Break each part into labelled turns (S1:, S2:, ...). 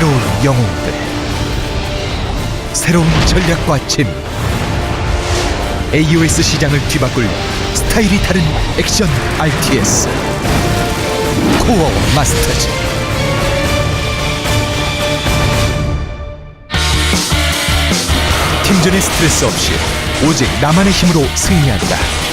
S1: 영웅들 새로운 전략과 재미. AOS 시장을 뒤바꿀 스타일이 다른 액션 RTS 코어 마스터즈. 팀전의 스트레스 없이 오직 나만의 힘으로 승리한다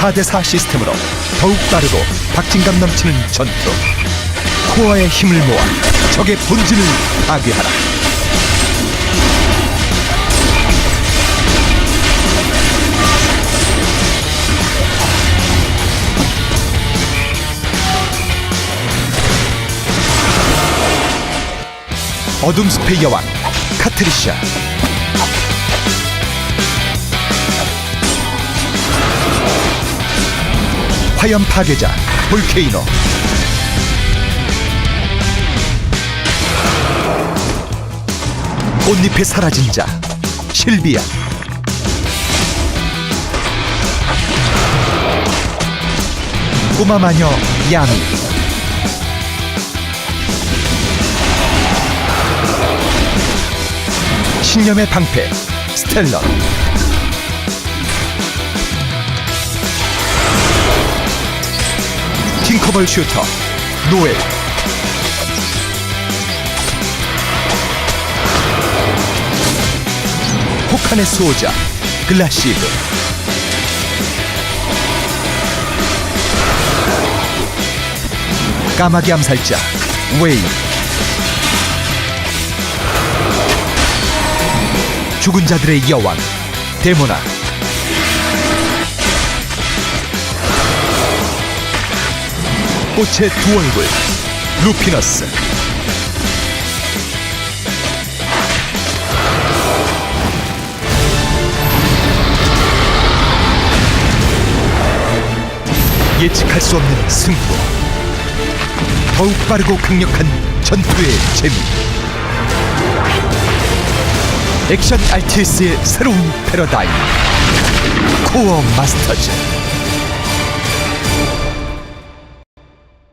S1: 사대사 시스템으로 더욱 빠르고 박진감 넘치는 전투. 코어의 힘을 모아 적의 본진을 파괴하라. 어둠 숲의 여왕 카트리샤 화염 파괴자 볼케이노. 꽃잎에 사라진 자 실비아. 꼬마 마녀 야미. 신념의 방패 스텔런 팅커벌 슈터 노엘. 혹한의 수호자 글라시브 까마귀 암살자 웨인. 죽은 자들의 여왕 데모나 꽃의 두 얼굴 루피너스. 예측할 수 없는 승부. 더욱 빠르고 강력한 전투의 재미. 액션 RTS의 새로운 패러다임. 코어 마스터즈